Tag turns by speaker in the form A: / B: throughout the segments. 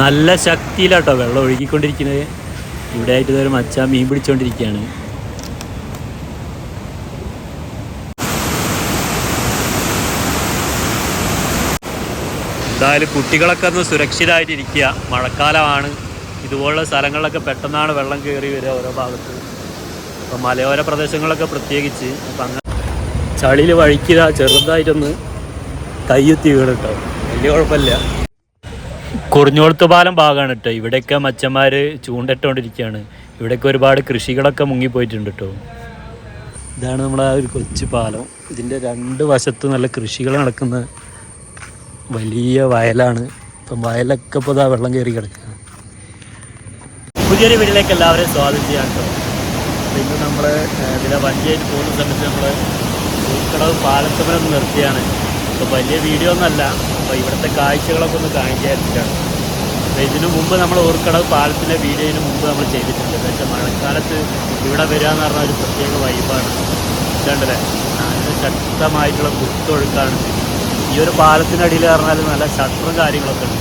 A: നല്ല ശക്തിയിലാട്ടോ വെള്ളം ഒഴുകിക്കൊണ്ടിരിക്കുന്നത്. ഇവിടെ ആയിട്ട് ഇതൊരു മച്ച മീൻ പിടിച്ചോണ്ടിരിക്കുകയാണ് എന്തായാലും കുട്ടികളൊക്കെ ഒന്ന് സുരക്ഷിതമായിട്ടിരിക്കുക മഴക്കാലമാണ്. ഇതുപോലുള്ള സ്ഥലങ്ങളിലൊക്കെ പെട്ടെന്നാണ് വെള്ളം കയറി വരിക ഓരോ ഭാഗത്ത്. അപ്പം മലയോര പ്രദേശങ്ങളൊക്കെ പ്രത്യേകിച്ച് അപ്പം അങ്ങനെ ചളിയിൽ വഴിക്കുക ചെറുതായിട്ടൊന്ന് കയ്യെത്തി വീണിട്ടോ വലിയ കുഴപ്പമില്ല. കുറിഞ്ഞോളത്ത് പാലം ഭാഗമാണ് കേട്ടോ ഇവിടെയൊക്കെ മച്ചന്മാർ ചൂണ്ടിട്ടുകൊണ്ടിരിക്കുകയാണ് ഇവിടെയൊക്കെ ഒരുപാട് കൃഷികളൊക്കെ മുങ്ങിപ്പോയിട്ടുണ്ട് കേട്ടോ ഇതാണ് നമ്മുടെ ആ ഒരു കൊച്ചു പാലം. ഇതിന്റെ രണ്ട് വശത്ത് നല്ല കൃഷികൾ നടക്കുന്ന വലിയ വയലാണ്. ഇപ്പം വയലൊക്കെ ഇപ്പോൾ ഇതാ വെള്ളം കയറി കിടക്കുക പുതിയൊരു വീട്ടിലേക്ക് എല്ലാവരെയും സ്വാഗതം ചെയ്യാം കേട്ടോ ഇന്ന് നമ്മൾ ഇതിലെ വണ്ടിയായിട്ട് പോകുന്ന സമയത്ത് നമ്മൾ പൂക്കടവ് പാലത്തുമലം നിർത്തിയാണ്. അപ്പോൾ വലിയ വീഡിയോ ഒന്നല്ല അപ്പോൾ ഇവിടുത്തെ കാഴ്ചകളൊക്കെ ഒന്ന് കാണിക്കാതിരിക്കുകയാണ് അപ്പോൾ ഇതിനു മുമ്പ് നമ്മൾ ഓർക്കടവ് പാലത്തിന്റെ വീഡിയോയിന് മുമ്പ് നമ്മൾ ചെയ്തിട്ടുണ്ട്. പക്ഷേ മഴക്കാലത്ത് ഇവിടെ വരിക എന്ന് പറഞ്ഞാൽ ഒരു പ്രത്യേക വൈബാണ് ഇതുണ്ടല്ലേ? നല്ല ശക്തമായിട്ടുള്ള കുത്തൊഴുക്കാണ്. ഈ ഒരു പാലത്തിനടിയിൽ പറഞ്ഞാൽ നല്ല ഷട്ടറും കാര്യങ്ങളൊക്കെ ഉണ്ട്.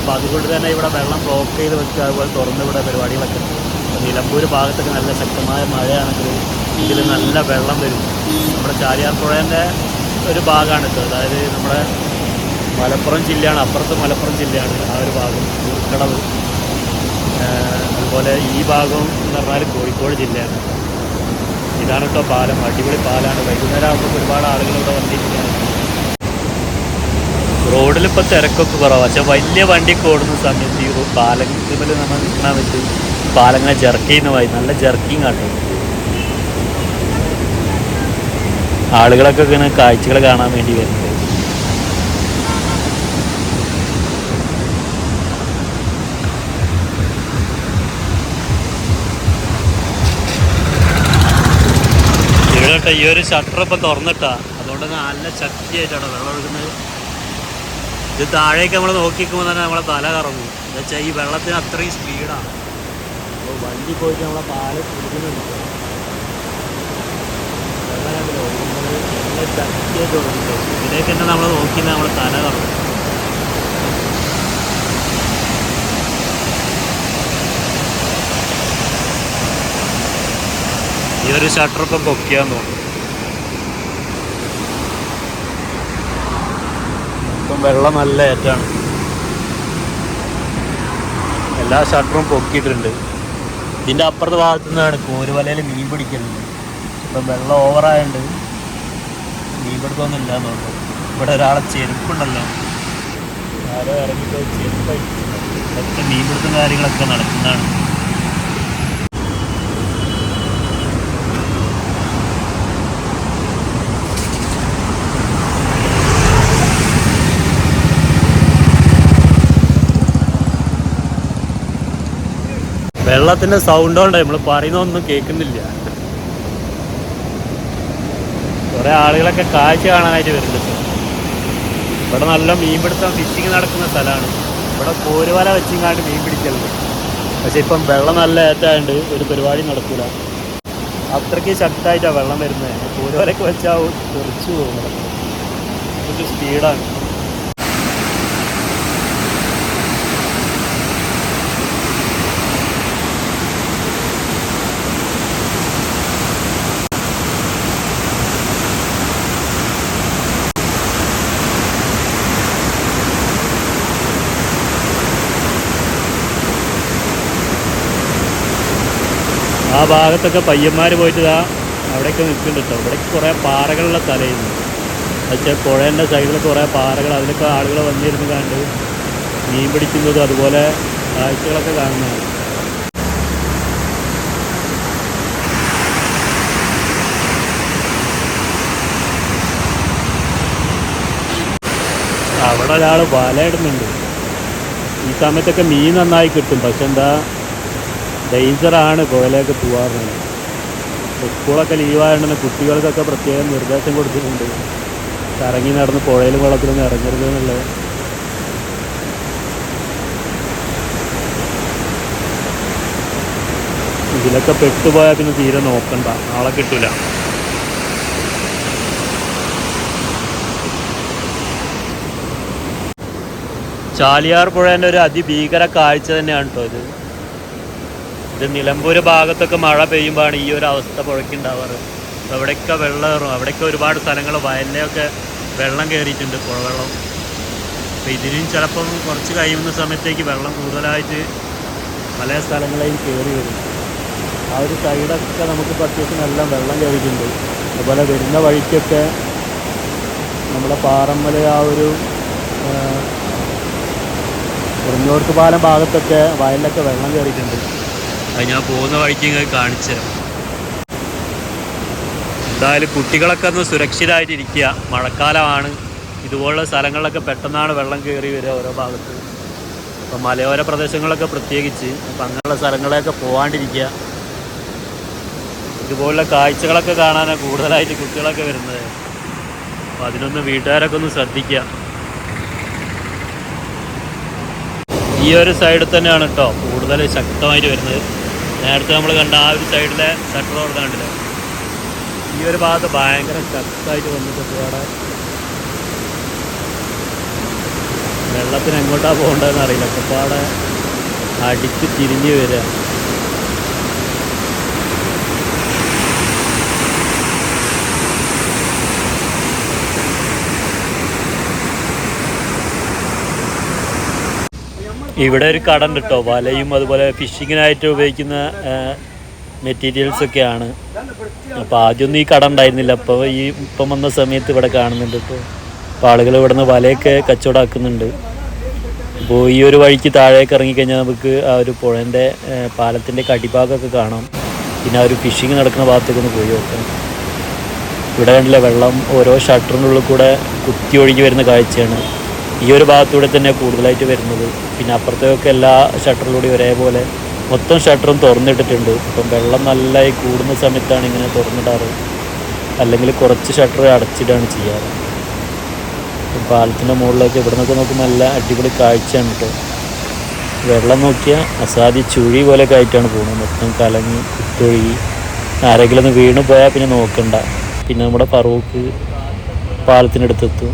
A: അപ്പോൾ അതുകൊണ്ട് തന്നെ ഇവിടെ വെള്ളം ബ്ലോക്ക് ചെയ്ത് വെക്കുക അതുപോലെ തുറന്ന് ഇവിടെ പരിപാടികളൊക്കെ ഉണ്ട്. നിലമ്പൂർ ഭാഗത്തൊക്കെ നല്ല ശക്തമായ മഴയാണെങ്കിൽ ഇതിൽ നല്ല വെള്ളം വരും. നമ്മുടെ ചാലിയാർ പുഴേന്റെ ഒരു ഭാഗമാണ് ഇത്. അതായത് നമ്മുടെ മലപ്പുറം ജില്ലയാണ് അപ്പുറത്ത് മലപ്പുറം ജില്ലയാണ് ആ ഒരു ഭാഗം ഉൾക്കടവ്. അതുപോലെ ഈ ഭാഗം എന്ന് പറഞ്ഞാൽ കോഴിക്കോട് ജില്ലയാണ്. ഇതാണ് കേട്ടോ പാലം. അടിപൊളി പാലാണ്. വൈകുന്നേരം ആകുമ്പോൾ ഒരുപാട് ആളുകൾ ഇവിടെ വന്നിരിക്കുകയാണ്. റോഡിൽ ഇപ്പോൾ തിരക്കൊക്കെ കുറവാണ് പക്ഷേ വലിയ വണ്ടി ഓടുന്ന സമയത്ത് ഈ പാലത്തിൽ നമ്മൾ നിൽക്കണമെന്ന് പാലങ്ങനെ ജെർക്കിന്ന് ചെയ്യുന്ന നല്ല ജെർക്കിങ് ആട്ടോ ആളുകളൊക്കെ ഇങ്ങനെ കാഴ്ചകൾ കാണാൻ വേണ്ടി വരുന്നത്. ഇവിടെ ഈ ഒരു ഷട്ടർ ഇപ്പം തുറന്നിട്ടാ. അതുകൊണ്ട് നല്ല ശക്തിയായിട്ടാണ് വെള്ളം ഒഴുകുന്നത്. ഇത് താഴേക്ക് നമ്മൾ നോക്കിക്കുമ്പോൾ തന്നെ നമ്മളെ തല കറങ്ങും. എന്താ വെച്ചാൽ ഈ വെള്ളത്തിന് അത്രയും സ്പീഡാണ് അപ്പോൾ വണ്ടി പോയിട്ട് നമ്മളെ പാൽ കുടുങ്ങുന്നുണ്ട് ഒഴുകുന്നുണ്ട് ഇതിലേക്ക് തന്നെ നമ്മൾ നോക്കി നമ്മൾ തല കറങ്ങും ഈ ഒരു പൊക്കിയാന്ന് തോന്നുന്നു. ഇപ്പം വെള്ളം നല്ല ഏറ്റാണ് എല്ലാ ഷട്ടറും പൊക്കിയിട്ടുണ്ട്. ഇതിന്റെ അപ്പുറത്തെ ഭാഗത്തു നിന്നാണ് കോരുവലയിൽ മീൻ പിടിക്കുന്നത് ഇപ്പം വെള്ളം ഓവറായതുകൊണ്ട് മീൻ പിടുത്തമൊന്നും ഇല്ലാന്ന് തോന്നുന്നു ഇവിടെ ഒരാളെ ചെരുപ്പുണ്ടല്ലോ. ആരോ ഇറങ്ങിപ്പോയി ചെരുപ്പ് ഇതൊക്കെ മീൻ പിടുത്തം കാര്യങ്ങളൊക്കെ നടക്കുന്നതാണ്. വെള്ളത്തിന്റെ സൗണ്ട് കൊണ്ട് നമ്മൾ പറയുന്നൊന്നും കേൾക്കുന്നില്ല. കുറെ ആളുകളൊക്കെ കാഴ്ച കാണാനായിട്ട് വരുന്നുണ്ട് ഇവിടെ നല്ല മീൻപിടുത്തം ഫിഷിങ് നടക്കുന്ന സ്ഥലമാണ്. ഇവിടെ കോരുവല വെച്ചിങ്ങാണ്ട് മീൻ പിടിക്കലുണ്ട്. പക്ഷെ ഇപ്പം വെള്ളം നല്ല ഏറ്റായതുകൊണ്ട് ഒരു പരിപാടി നടക്കൂല. അത്രയ്ക്ക് ശക്തമായിട്ടാണ് വെള്ളം വരുന്നത് കോരുവലൊക്കെ വെച്ചാൽ തെറിച്ചു പോകുന്നത്. ഒരു സ്പീഡാണ് ആ ഭാഗത്തൊക്കെ പയ്യന്മാർ പോയിട്ട് ഇതാ അവിടെയൊക്കെ നിൽക്കുന്നുണ്ട് കേട്ടോ. ഇവിടേക്ക് കുറേ പാറകളുള്ള സ്ഥലമായിരുന്നു. പക്ഷേ പുഴേന്റെ സൈഡിൽ കുറേ പാറകൾ അതിലൊക്കെ ആളുകൾ വന്നിരുന്ന് കണ്ട് മീൻ പിടിക്കുന്നത് അതുപോലെ കാഴ്ചകളൊക്കെ കാണുന്നതാണ്. അവിടെ ഒരാൾ വലയിടുന്നുണ്ട്. ഈ സമയത്തൊക്കെ മീൻ നന്നായി കിട്ടും. പക്ഷെ എന്താ ഡേഞ്ചറാണ് ഗോവയിലേക്ക് പോകാറുണ്ട് സ്കൂളൊക്കെ ലീവായതുകൊണ്ട് കുട്ടികൾക്കൊക്കെ പ്രത്യേകം നിർദ്ദേശം കൊടുത്തിട്ടുണ്ട്. കറങ്ങി നടന്ന് പുഴയിലും കുളത്തിലൊന്നും ഇറങ്ങരുത് എന്നുള്ളത്. ഇതിലൊക്കെ പെട്ടുപോയാൽ പിന്നെ തീരെ നോക്കണ്ട. ആളെ കിട്ടൂല. ചാലിയാർ പുഴേന്റെ ഒരു അതിഭീകര കാഴ്ച തന്നെയാണ് കേട്ടോ ഇത്. ഇത് ഭാഗത്തൊക്കെ മഴ പെയ്യുമ്പോഴാണ് ഈ ഒരു അവസ്ഥ പുഴയ്ക്കുണ്ടാവാറ്. അവിടെയൊക്കെ വെള്ളം ഇറങ്ങും അവിടെയൊക്കെ ഒരുപാട് സ്ഥലങ്ങൾ വയലിലൊക്കെ വെള്ളം കയറിയിട്ടുണ്ട് പുഴവെള്ളം. അപ്പോൾ ഇതിനും ചിലപ്പം കുറച്ച് കഴിയുന്ന സമയത്തേക്ക് വെള്ളം കൂടുതലായിട്ട് പല സ്ഥലങ്ങളെയും കയറി വരും. ആ ഒരു സൈഡൊക്കെ നമുക്ക് അത്യാവശ്യം നല്ല വെള്ളം കയറിയിട്ടുണ്ട് അതുപോലെ വരുന്ന വഴിക്കൊക്കെ നമ്മുടെ പാറമ്മൽ ആ ഒരു കുറഞ്ഞോർക്ക് പാലം ഭാഗത്തൊക്കെ വയലിലൊക്കെ വെള്ളം കയറിയിട്ടുണ്ട് അത് ഞാൻ പോകുന്ന വഴിക്ക് ഇങ്ങനെ കാണിച്ചു തരാം. എന്തായാലും കുട്ടികളൊക്കെ ഒന്ന് സുരക്ഷിതമായിട്ടിരിക്കുക മഴക്കാലമാണ്. ഇതുപോലുള്ള സ്ഥലങ്ങളിലൊക്കെ പെട്ടെന്നാണ് വെള്ളം കയറി വരിക ഓരോ ഭാഗത്ത്. അപ്പം മലയോര പ്രദേശങ്ങളൊക്കെ പ്രത്യേകിച്ച്. അപ്പം അങ്ങനെയുള്ള സ്ഥലങ്ങളെയൊക്കെ പോകാണ്ടിരിക്കുക ഇതുപോലുള്ള കാഴ്ചകളൊക്കെ കാണാനാണ് കൂടുതലായിട്ട് കുട്ടികളൊക്കെ വരുന്നത്. അപ്പോൾ അതിനൊന്ന് വീട്ടുകാരൊക്കെ ഒന്ന് ശ്രദ്ധിക്കുക. ഈ ഒരു സൈഡിൽ തന്നെയാണ് കേട്ടോ കൂടുതൽ ശക്തമായിട്ട് വരുന്നത്. നേരത്തെ നമ്മൾ കണ്ട ആ ഒരു സൈഡിലെ ഷട്ടർ തുറന്ന് കണ്ടില്ല? ഈ ഒരു ഭാഗത്ത് ഭയങ്കര ശക്തമായിട്ട് വന്നിട്ട് അവിടെ വെള്ളത്തിന് എങ്ങോട്ടാണ് പോകേണ്ടതെന്ന് അറിയില്ല. അപ്പോൾ അവിടെ അടിച്ച് തിരിഞ്ഞ് വരിക. ഇവിടെ ഒരു കട ഉണ്ട് കേട്ടോ വലയും അതുപോലെ ഫിഷിങ്ങിനായിട്ട് ഉപയോഗിക്കുന്ന മെറ്റീരിയൽസ് ഒക്കെയാണ്. അപ്പോൾ ആദ്യമൊന്നും ഈ കട ഉണ്ടായിരുന്നില്ല. അപ്പോൾ ഈ ഇപ്പം വന്ന സമയത്ത് ഇവിടെ കാണുന്നുണ്ട് ഇപ്പോൾ അപ്പോൾ ആളുകൾ ഇവിടെ നിന്ന് വലയൊക്കെ കച്ചവടമാക്കുന്നുണ്ട് അപ്പോൾ ഈ ഒരു വഴിക്ക് താഴേക്ക് ഇറങ്ങിക്കഴിഞ്ഞാൽ നമുക്ക് ആ ഒരു പുഴന്റെ പാലത്തിന്റെ കടിഭാഗമൊക്കെ കാണാം. പിന്നെ ആ ഒരു ഫിഷിങ് നടക്കുന്ന ഭാഗത്തേക്ക് ഒന്ന് പോയി നോക്കാം. ഇവിടെ കണ്ടില്ല വെള്ളം ഓരോ ഷട്ടറിനുള്ളിൽ കൂടെ കുത്തി ഒഴുകി വരുന്ന കാഴ്ചയാണ്. ഈ ഒരു ഭാഗത്തൂടെ തന്നെ കൂടുതലായിട്ട് വരുന്നത്. പിന്നെ അപ്പുറത്തേക്കൊക്കെ എല്ലാ ഷട്ടറിലൂടെയും ഒരേപോലെ മൊത്തം ഷട്ടറും തുറന്നിട്ടിട്ടുണ്ട്. അപ്പം വെള്ളം നല്ലതായി കൂടുന്ന സമയത്താണ് ഇങ്ങനെ തുറന്നിടാറ്. അല്ലെങ്കിൽ കുറച്ച് ഷട്ടർ അടച്ചിടാണ് ചെയ്യാറ്. പാലത്തിന്റെ മുകളിലേക്ക് ഇവിടെ നിന്നൊക്കെ നോക്കുമ്പോൾ നല്ല അടിപൊളി കാഴ്ചയാണ് കേട്ടോ. വെള്ളം നോക്കിയാൽ അസാധ്യ ചുഴി പോലെയൊക്കെ ആയിട്ടാണ് പോകുന്നത്. മൊത്തം കലങ്ങി കുത്തൊഴുകി ആരെങ്കിലും ഒന്ന് വീണ് പോയാൽ പിന്നെ നോക്കണ്ട. പിന്നെ നമ്മുടെ പറവൂക്ക് പാലത്തിനടുത്തെത്തും.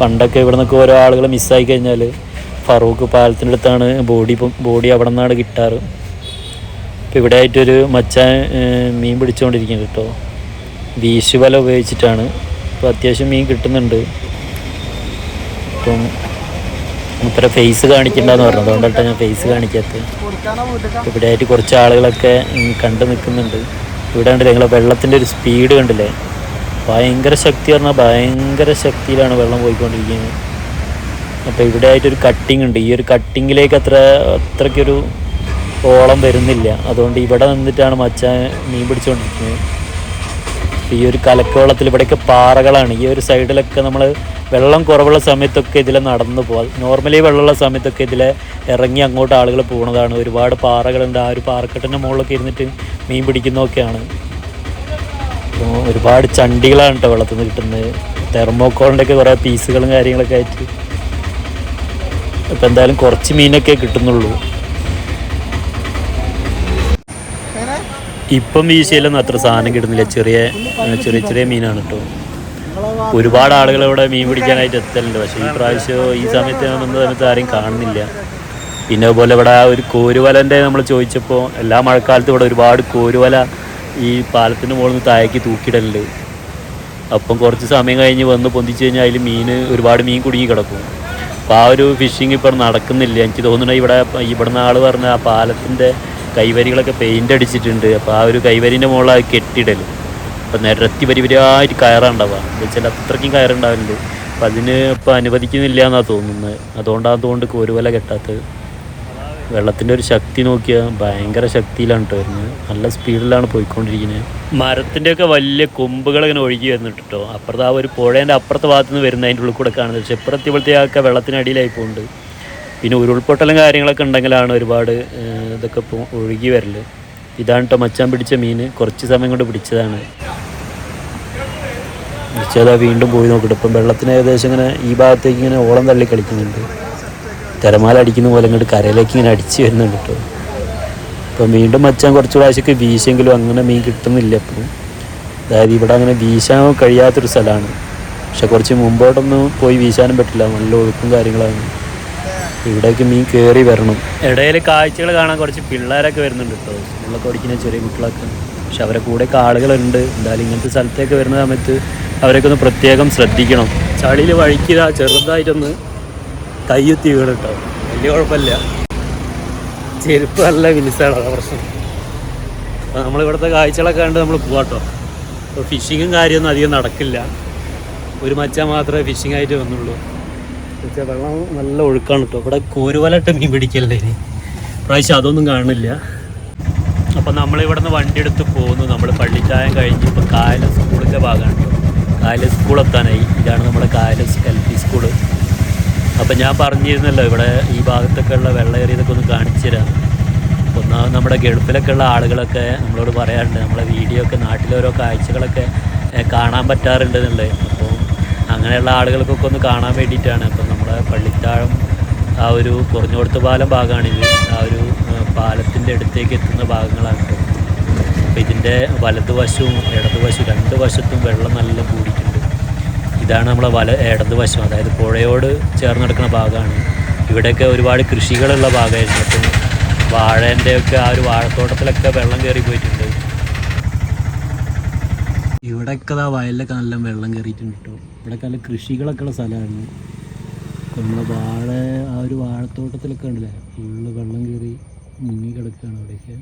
A: പണ്ടൊക്കെ ഇവിടെ നിന്നൊക്കെ ഓരോ ആളുകൾ മിസ്സായി കഴിഞ്ഞാൽ ഫറൂഖ് പാലത്തിന്റെ അടുത്താണ് ബോഡി ബോഡി അവിടെ നിന്നാണ് കിട്ടാറ്. ഇപ്പം ഇവിടെ ആയിട്ടൊരു മച്ച മീൻ പിടിച്ചുകൊണ്ടിരിക്കുന്നത് കേട്ടോ വീശുവല ഉപയോഗിച്ചിട്ടാണ്. ഇപ്പോൾ അത്യാവശ്യം മീൻ കിട്ടുന്നുണ്ട്. ഇപ്പം ഇത്ര ഫേസ് കാണിക്കണ്ടെന്ന് പറഞ്ഞു. അതുകൊണ്ടാണ് ഞാൻ ഫേസ് കാണിക്കാത്തത്. ഇവിടെ ആയിട്ട് കുറച്ച് ആളുകളൊക്കെ കണ്ടു നിൽക്കുന്നുണ്ട്. ഇവിടെ കണ്ടില്ലേ നിങ്ങളെ വെള്ളത്തിന്റെ ഒരു സ്പീഡ് കണ്ടില്ലേ? ഭയങ്കര ശക്തി പറഞ്ഞാൽ ഭയങ്കര ശക്തിയിലാണ് വെള്ളം പോയിക്കൊണ്ടിരിക്കുന്നത്. അപ്പോൾ ഇവിടെ ആയിട്ടൊരു കട്ടിങ് ഉണ്ട്. ഈ ഒരു കട്ടിങ്ങിലേക്ക് അത്ര അത്രയ്ക്കൊരു ഓളം വരുന്നില്ല. അതുകൊണ്ട് ഇവിടെ നിന്നിട്ടാണ് മച്ചാൻ മീൻ പിടിച്ചുകൊണ്ടിരിക്കുന്നത് ഈ ഒരു കലക്കവെള്ളത്തിൽ ഇവിടെയൊക്കെ പാറകളാണ്. ഈ ഒരു സൈഡിലൊക്കെ നമ്മൾ വെള്ളം കുറവുള്ള സമയത്തൊക്കെ ഇതിലെ നടന്നു പോകാം നോർമലി വെള്ളമുള്ള സമയത്തൊക്കെ ഇതിലെ ഇറങ്ങി അങ്ങോട്ട് ആളുകൾ പോകുന്നതാണ് ഒരുപാട് പാറകളുണ്ട്. ആ ഒരു പാറക്കെട്ടിന്റെ മുകളിലൊക്കെ ഇരുന്നിട്ട് മീൻ പിടിക്കുന്നതൊക്കെയാണ്. ഒരുപാട് ചണ്ടികളാണ് കേട്ടോ വെള്ളത്തിൽ നിന്ന് കിട്ടുന്നത്. തെർമോക്കോളിന്റെ ഒക്കെ കുറേ പീസുകളും കാര്യങ്ങളൊക്കെ ആയിട്ട്. ഇപ്പം എന്തായാലും കുറച്ച് മീനൊക്കെ കിട്ടുന്നുള്ളൂ. ഇപ്പം വീശയിലൊന്നും അത്ര സാധനം കിട്ടുന്നില്ല. ചെറിയ ചെറിയ ചെറിയ മീനാണ് കേട്ടോ. ഒരുപാട് ആളുകൾ ഇവിടെ മീൻ പിടിക്കാനായിട്ട് എത്തലുണ്ട്. പക്ഷേ ഈ പ്രാവശ്യം ഈ സമയത്ത് ഞാൻ വന്ന സമയത്ത് ആരെയും കാണുന്നില്ല. പിന്നെ അതുപോലെ ഇവിടെ ഒരു കോരുവലന്റെ നമ്മൾ ചോദിച്ചപ്പോൾ എല്ലാ മഴക്കാലത്തും ഇവിടെ ഒരുപാട് കോരുവല ഈ പാലത്തിന്റെ മുകളിൽ നിന്ന് താഴേക്ക് തൂക്കിയിടലുണ്ട്. അപ്പം കുറച്ച് സമയം കഴിഞ്ഞ് വന്ന് പൊന്തിച്ച് കഴിഞ്ഞാൽ അതിൽ മീൻ ഒരുപാട് മീൻ കുടുങ്ങി കിടക്കും. അപ്പോൾ ആ ഒരു ഫിഷിങ് ഇപ്പം നടക്കുന്നില്ല. എനിക്ക് തോന്നുന്നു ഇവിടെ ഇവിടുന്ന് ആൾ പറഞ്ഞ ആ പാലത്തിന്റെ കൈവരികളൊക്കെ പെയിന്റ് അടിച്ചിട്ടുണ്ട്. അപ്പോൾ ആ ഒരു കൈവരിന്റെ മുകളിൽ കെട്ടിടൽ അപ്പം നിരത്തി പരിപരിയായിട്ട് കയറുണ്ടാവുക എന്ന് വെച്ചാൽ അത്രയ്ക്കും കയറുണ്ടാവലുണ്ട്. അപ്പം അതിന് ഇപ്പം അനുവദിക്കുന്നില്ല എന്നാണ് തോന്നുന്നത്. അതുകൊണ്ടാണ് അതുകൊണ്ട് കോരുവല കെട്ടാത്തത്. വെള്ളത്തിന്റെ ഒരു ശക്തി നോക്കിയാൽ ഭയങ്കര ശക്തിയിലാണ് കേട്ടോ വരുന്നത്. നല്ല സ്പീഡിലാണ് പോയിക്കൊണ്ടിരിക്കുന്നത്. മരത്തിന്റെയൊക്കെ വലിയ കൊമ്പുകൾ ഇങ്ങനെ ഒഴുകി വരുന്നുണ്ട് കേട്ടോ അപ്പുറത്ത് ആ ഒരു പുഴേന്റെ അപ്പുറത്ത് ഭാഗത്ത് നിന്ന് വരുന്ന അതിന്റെ ഉള്ളിൽ കൂടെ കാണുന്നത്. പക്ഷേ ഇപ്പുറത്ത് ഇവിടുത്തെയൊക്കെ വെള്ളത്തിനടിയിലായി പോകുന്നുണ്ട് പിന്നെ ഉരുൾപൊട്ടലും കാര്യങ്ങളൊക്കെ ഉണ്ടെങ്കിലാണ് ഒരുപാട് ഇതൊക്കെ ഒഴുകി വരൽ ഇതാണ് കേട്ടോ മച്ചാൻ പിടിച്ച മീൻ. കുറച്ച് സമയം കൊണ്ട് പിടിച്ചതാണ്. പിടിച്ചതാ വീണ്ടും പോയി നോക്കിയിട്ട് ഇപ്പം വെള്ളത്തിന് ഏകദേശം ഇങ്ങനെ ഈ ഭാഗത്തേക്ക് ഇങ്ങനെ ഓളം തള്ളി കളിക്കുന്നുണ്ട്. തിരമാല അടിക്കുന്ന പോലെ ഇങ്ങോട്ട് കരയിലേക്ക് ഇങ്ങനെ അടിച്ച് വരുന്നുണ്ട് കേട്ടോ ഇപ്പം വീണ്ടും മച്ചാൻ കുറച്ച് പ്രാവശ്യമൊക്കെ വീശെങ്കിലും അങ്ങനെ മീൻ കിട്ടുന്നില്ല ഇപ്പം. അതായത് ഇവിടെ അങ്ങനെ വീശാൻ കഴിയാത്തൊരു സ്ഥലമാണ്. പക്ഷെ കുറച്ച് മുമ്പോട്ടൊന്നും പോയി വീശാനും പറ്റില്ല. നല്ല ഒഴുക്കും കാര്യങ്ങളാണ്. ഇവിടേക്ക് മീൻ കയറി വരണം. ഇടയിൽ കാഴ്ചകൾ കാണാൻ കുറച്ച് പിള്ളേരൊക്കെ വരുന്നുണ്ട് കേട്ടോ സ്കൂളിലൊക്കെ പഠിക്കുന്ന ചെറിയ കുട്ടികളൊക്കെ. പക്ഷെ അവരെ കൂടെ ആളുകളുണ്ട്. എന്തായാലും ഇങ്ങനത്തെ സ്ഥലത്തേക്ക് വരുന്ന സമയത്ത് അവരൊക്കെ ഒന്ന് പ്രത്യേകം ശ്രദ്ധിക്കണം. ചളിയിൽ വഴിക്കുക ചെറുതായിട്ടൊന്ന് കയ്യെത്തി വീണ് കേട്ടോ. വലിയ കുഴപ്പമില്ല. ചെരുപ്പ് നല്ല വിനിസാണ് അതാ പ്രശ്നം. നമ്മളിവിടുത്തെ കാഴ്ചകളൊക്കെ കണ്ട് നമ്മൾ പോവാട്ടോ അപ്പോൾ ഫിഷിങ്ങും കാര്യമൊന്നും അധികം നടക്കില്ല. ഒരു മച്ച മാത്രമേ ഫിഷിംഗ് ആയിട്ട് വന്നുള്ളൂ. വെള്ളം നല്ല ഒഴുക്കാണ് കേട്ടോ. ഇവിടെ കോരുവലട്ട് മീൻ പിടിക്കല്ലേ ഇനി? പ്രാവശ്യം അതൊന്നും കാണില്ല. അപ്പോൾ നമ്മളിവിടെ നിന്ന് വണ്ടി എടുത്ത് പോകുന്നു നമ്മൾ പള്ളിച്ചായം കഴിഞ്ഞ് ഇപ്പോൾ കായല സ്കൂളിന്റെ ഭാഗമാണ് കേട്ടോ. സ്കൂൾ എത്താനായി. ഇതാണ് നമ്മുടെ കായല സ്കൂൾ അപ്പം ഞാൻ പറഞ്ഞിരുന്നല്ലോ ഇവിടെ ഈ ഭാഗത്തൊക്കെ ഉള്ള വെള്ളം ഏറിയതൊക്കെ ഒന്ന് കാണിച്ചു തരാം. ഒന്നാമത് നമ്മുടെ ഗൾഫിലൊക്കെ ഉള്ള ആളുകളൊക്കെ നമ്മളോട് പറയാറുണ്ട് നമ്മളെ വീഡിയോ ഒക്കെ നാട്ടിലെ ഓരോ കാഴ്ചകളൊക്കെ കാണാൻ പറ്റാറുണ്ട് എന്നുള്ളത്. അപ്പോൾ അങ്ങനെയുള്ള ആളുകൾക്കൊക്കെ ഒന്ന് കാണാൻ വേണ്ടിയിട്ടാണ്. അപ്പം നമ്മുടെ പള്ളിത്താഴം ആ ഒരു കുറഞ്ഞുകൊടുത്ത പാലം ഭാഗമാണിത് ആ ഒരു പാലത്തിന്റെ അടുത്തേക്ക് എത്തുന്ന ഭാഗങ്ങളാണ്. അപ്പോൾ ഇതിന്റെ വലതുവശവും ഇടതുവശവും രണ്ട് വശത്തും വെള്ളം നല്ല കൂടിയിട്ടുണ്ട്. ഇതാണ് നമ്മളെ വല ഇടത് വശം. അതായത് പുഴയോട് ചേർന്ന് നടക്കുന്ന ഭാഗമാണ്. ഇവിടെയൊക്കെ ഒരുപാട് കൃഷികളുള്ള ഭാഗമായിരുന്നു. അപ്പം വാഴേന്റെ ഒക്കെ ആ ഒരു വാഴത്തോട്ടത്തിലൊക്കെ വെള്ളം കയറി പോയിട്ടുണ്ട്. ഇവിടെയൊക്കെ ആ വയലിലൊക്കെ നല്ല വെള്ളം കയറിയിട്ടുണ്ട് കേട്ടോ. ഇവിടെയൊക്കെ നല്ല കൃഷികളൊക്കെ ഉള്ള സ്ഥലമാണ്. നമ്മളെ വാഴ ആ ഒരു വാഴത്തോട്ടത്തിലൊക്കെ ഉണ്ടല്ലേ? ഫുള്ള് വെള്ളം കയറി മുങ്ങി കിടക്കുകയാണ് അവിടെയൊക്കെ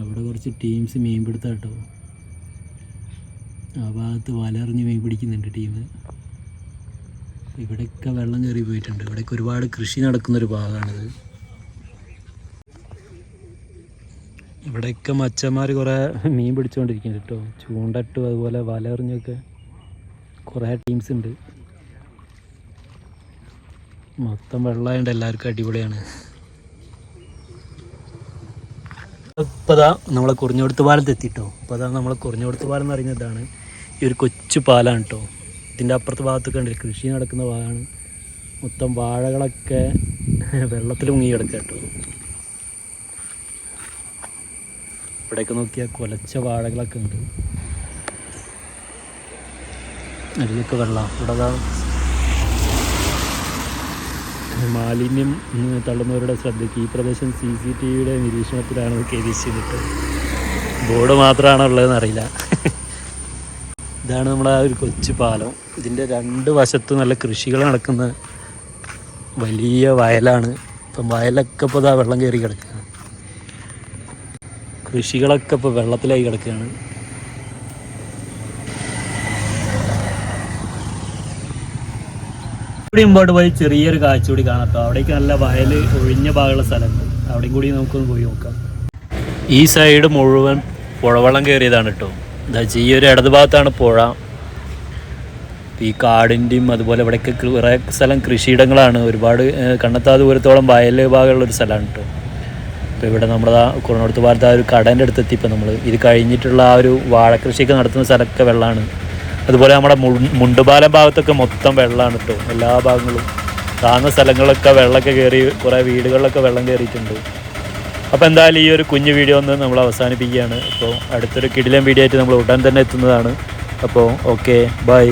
A: അവിടെ കുറച്ച് ടീംസ് മീൻ പിടുത്തം കേട്ടോ. ആ ഭാഗത്ത് വലറിഞ്ഞ് മീൻ പിടിക്കുന്നുണ്ട് ടീം. ഇവിടെയൊക്കെ വെള്ളം കയറി പോയിട്ടുണ്ട്. ഇവിടെയൊക്കെ ഒരുപാട് കൃഷി നടക്കുന്നൊരു ഭാഗമാണിത്. ഇവിടെയൊക്കെ മച്ചന്മാർ കുറേ മീൻ പിടിച്ചുകൊണ്ടിരിക്കുന്നുണ്ട് കേട്ടോ. ചൂണ്ടട്ടും അതുപോലെ വലറിഞ്ഞൊക്കെ കുറേ ടീംസ് ഉണ്ട്. മൊത്തം വെള്ളമായതുകൊണ്ട് എല്ലാവർക്കും അടിപൊളിയാണ്. ഇപ്പോൾ നമ്മളെ കുറിഞ്ഞോടുത്ത് പാലത്ത് എത്തിട്ടോ. അപ്പോൾ അതാ നമ്മളെ കുറിഞ്ഞോടുത്ത് പാലം എന്ന് പറയുന്നതാണ് ഈ ഒരു കൊച്ചു പാലാണ് കേട്ടോ ഇതിന്റെ അപ്പുറത്ത് ഭാഗത്തൊക്കെ ഉണ്ട് കൃഷി നടക്കുന്ന ഭാഗമാണ് മൊത്തം വാഴകളൊക്കെ വെള്ളത്തിൽ മുങ്ങി കിടക്കുക കേട്ടോ ഇവിടെയൊക്കെ നോക്കിയാൽ കൊലച്ച വാഴകളൊക്കെ ഉണ്ട്. അതിലൊക്കെ വെള്ളം. ഇവിടെ മാലിന്യം തള്ളുന്നവരുടെ ശ്രദ്ധയ്ക്ക് ഈ പ്രദേശം സി സി ടി വിയുടെ നിരീക്ഷണത്തിലാണ് കെ വി സി ബോർഡ് മാത്രമാണോ ഉള്ളതെന്ന് അറിയില്ല. ഇതാണ് നമ്മുടെ ആ ഒരു കൊച്ചു പാലം. ഇതിന്റെ രണ്ട് വശത്ത് നല്ല കൃഷികൾ നടക്കുന്ന വലിയ വയലാണ്. ഇപ്പം വയലൊക്കെ ഇപ്പോൾ ഇതാ വെള്ളം കയറി കിടക്കുകയാണ്. കൃഷികളൊക്കെ ഇപ്പോൾ വെള്ളത്തിലായി കിടക്കുകയാണ്. ഇവിടെ മുമ്പോട്ട് പോയി ചെറിയൊരു കാഴ്ച കൂടി കാണാം അവിടേക്ക് നല്ല വയൽ ഒഴിഞ്ഞ ഭാഗമുള്ള സ്ഥലമുണ്ട് അവിടെയും കൂടി നമുക്കൊന്ന് പോയി നോക്കാം. ഈ സൈഡ് മുഴുവൻ പുഴവെള്ളം കയറിയതാണ് കേട്ടോ. എന്താ വെച്ചാൽ ഈ ഒരു ഇടത് ഭാഗത്താണ് പുഴ. ഈ കാടിന്റെയും അതുപോലെ ഇവിടെയൊക്കെ കുറേ സ്ഥലം കൃഷിയിടങ്ങളാണ്. ഒരുപാട് കണ്ണത്താ ദൂരത്തോളം വയൽ ഭാഗമുള്ള ഒരു സ്ഥലമാണ് കേട്ടോ അപ്പോൾ ഇവിടെ നമ്മുടെ കുറഞ്ഞടുത്ത് ഭാഗത്ത് ആ ഒരു കടേന്റെ അടുത്തെത്തി ഇപ്പോൾ നമ്മൾ ഇത് കഴിഞ്ഞിട്ടുള്ള ആ ഒരു വാഴക്കൃഷിയൊക്കെ നടത്തുന്ന സ്ഥലമൊക്കെ വെള്ളമാണ് അതുപോലെ നമ്മുടെ മുണ്ടുപാലം ഭാഗത്തൊക്കെ മൊത്തം വെള്ളമാണ് കേട്ടോ എല്ലാ ഭാഗങ്ങളും താഴ്ന്ന സ്ഥലങ്ങളൊക്കെ വെള്ളമൊക്കെ കയറി കുറേ വീടുകളിലൊക്കെ വെള്ളം കയറിയിട്ടുണ്ട് അപ്പോൾ എന്തായാലും ഈ ഒരു കുഞ്ഞു വീഡിയോ ഒന്ന് നമ്മൾ അവസാനിപ്പിക്കുകയാണ്. അപ്പോൾ അടുത്തൊരു കിടിലൻ വീഡിയോ ആയിട്ട് നമ്മൾ ഉടൻ തന്നെ എത്തുന്നതാണ്. അപ്പോൾ ഓക്കെ ബൈ